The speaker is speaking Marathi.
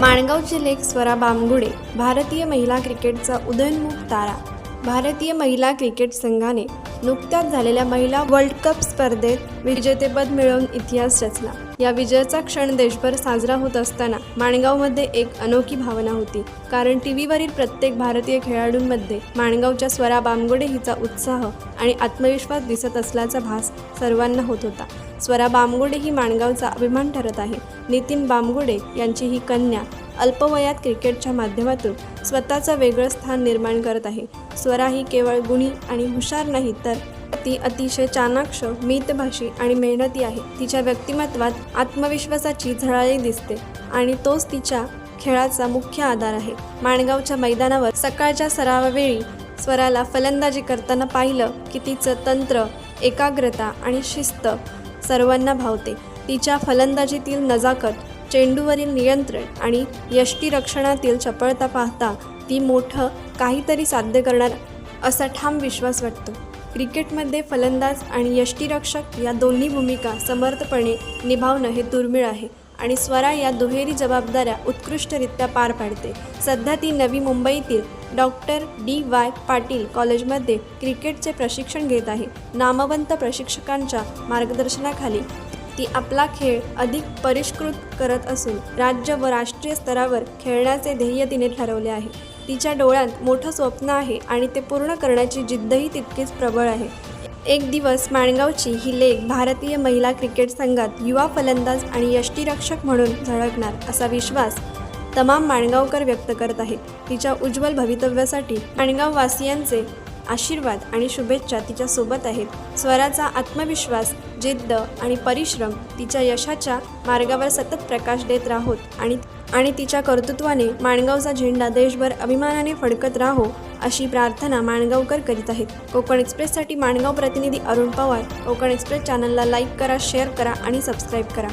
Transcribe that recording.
माणगावचे लेख स्वरा बामगुडे भारतीय महिला क्रिकेटचा उदयनमुख तारा. भारतीय महिला क्रिकेट संघाने नुकत्याच झालेल्या महिला वर्ल्ड कप स्पर्धेत विजेतेपद मिळवून इतिहास रचला. या विजयाचा क्षण देशभर साजरा होत असताना माणगावमध्ये एक अनोखी भावना होती. कारण टी व्हीवरील प्रत्येक भारतीय खेळाडूंमध्ये माणगावच्या स्वरा बामगुडे हिचा उत्साह आणि आत्मविश्वास दिसत असल्याचा भास सर्वांना होत होता. स्वरा बामगुडे ही माणगावचा अभिमान ठरत आहे. नितीन बामगुडे यांची ही कन्या अल्पवयात क्रिकेटच्या माध्यमातून स्वतःचं वेगळं स्थान निर्माण करत आहे. स्वरा ही केवळ गुणी आणि हुशार नाही तर ती अतिशय चाणाक्ष मितभाषी आणि मेहनती आहे. तिच्या व्यक्तिमत्वात आत्मविश्वासाची झळाळी दिसते आणि तोच तिच्या खेळाचा मुख्य आधार आहे. माणगावच्या मैदानावर सकाळच्या सरावावेळी स्वराला फलंदाजी करताना पाहिलं की तिचं तंत्र एकाग्रता आणि शिस्त सर्वांना भावते. तिच्या फलंदाजीतील नजाकत चेंडूवरील नियंत्रण आणि यष्टीरक्षणातील चपळता पाहता ती मोठं काहीतरी साध्य करणार असा ठाम विश्वास वाटतो. क्रिकेटमध्ये फलंदाज आणि यष्टीरक्षक या दोन्ही भूमिका समर्थपणे निभावणं हे दुर्मिळ आहे. आणि स्वरा या दुहेरी जबाबदाऱ्या उत्कृष्टरित्या पार पाडते. सध्या ती नवी मुंबईतील डॉक्टर डी वाय पाटील कॉलेजमध्ये क्रिकेटचे प्रशिक्षण घेत आहे. नामवंत प्रशिक्षकांच्या मार्गदर्शनाखाली ती आपला खेळ अधिक परिष्कृत करत असून राज्य व राष्ट्रीय स्तरावर खेळण्याचे ध्येय तिने ठरवले आहे. तिच्या डोळ्यात मोठं स्वप्न आहे आणि ते पूर्ण करण्याची जिद्दही तितकीच प्रबळ आहे. एक दिवस माणगावची ही लेख भारतीय महिला क्रिकेट संघात युवा फलंदाज आणि यष्टीरक्षक म्हणून झळकणार असा विश्वास तमाम माणगावकर व्यक्त करत आहेत. तिच्या उज्ज्वल भवितव्यासाठी माणगाववासियांचे आशीर्वाद आणि शुभेच्छा तिच्यासोबत आहेत. स्वराचा आत्मविश्वास जिद्द आणि परिश्रम तिच्या यशाच्या मार्गावर सतत प्रकाश देत राहोत आणि आणि तिच्या कर्तृत्वाने माणगावचा झेंडा देशभर अभिमानाने फडकत राहो अशी प्रार्थना माणगावकर करीत आहेत. कोकण एक्सप्रेससाठी माणगाव प्रतिनिधी अरुण पवार कोकण एक्सप्रेस चॅनलला लाईक करा शेअर करा आणि सबस्क्राईब करा.